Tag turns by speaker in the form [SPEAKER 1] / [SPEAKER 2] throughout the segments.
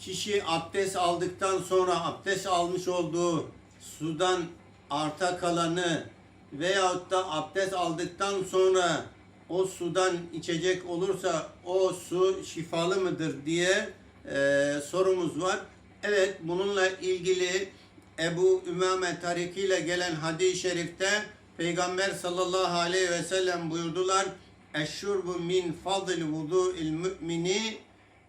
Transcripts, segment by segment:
[SPEAKER 1] kişi abdest aldıktan sonra abdest almış olduğu sudan arta kalanı veyahut da abdest aldıktan sonra o sudan içecek olursa o su şifalı mıdır diye e, sorumuz var. Evet bununla ilgili Ebu Ümame tarikiyle gelen hadis-i şerifte Peygamber sallallahu aleyhi ve sellem buyurdular. Eşşurbu min fadl vudu'il mümini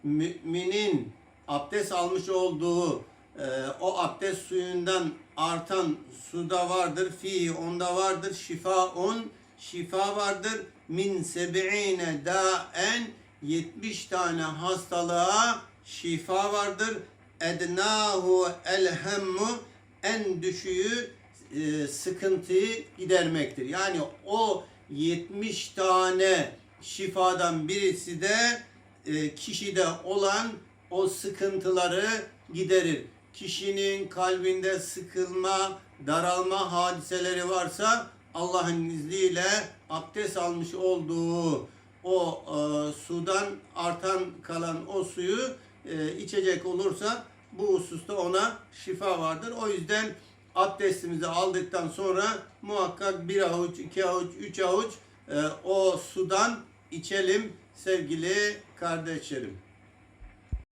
[SPEAKER 1] müminin abdest almış olduğu e, o abdest suyundan artan suda vardır. Fi onda vardır. Şifaun şifa vardır. Min sebi'ine daen 70 tane hastalığa şifa vardır. Ednahu elhemmu en düşüğü e, sıkıntıyı gidermektir. Yani o 70 tane şifadan birisi de e, kişide olan o sıkıntıları giderir. Kişinin kalbinde sıkılma, daralma hadiseleri varsa Allah'ın izniyle abdest almış olduğu o e, sudan artan kalan o suyu e, içecek olursa bu hususta ona şifa vardır. O yüzden abdestimizi aldıktan sonra muhakkak bir avuç, iki avuç, üç avuç e, o sudan içelim sevgili kardeşlerim.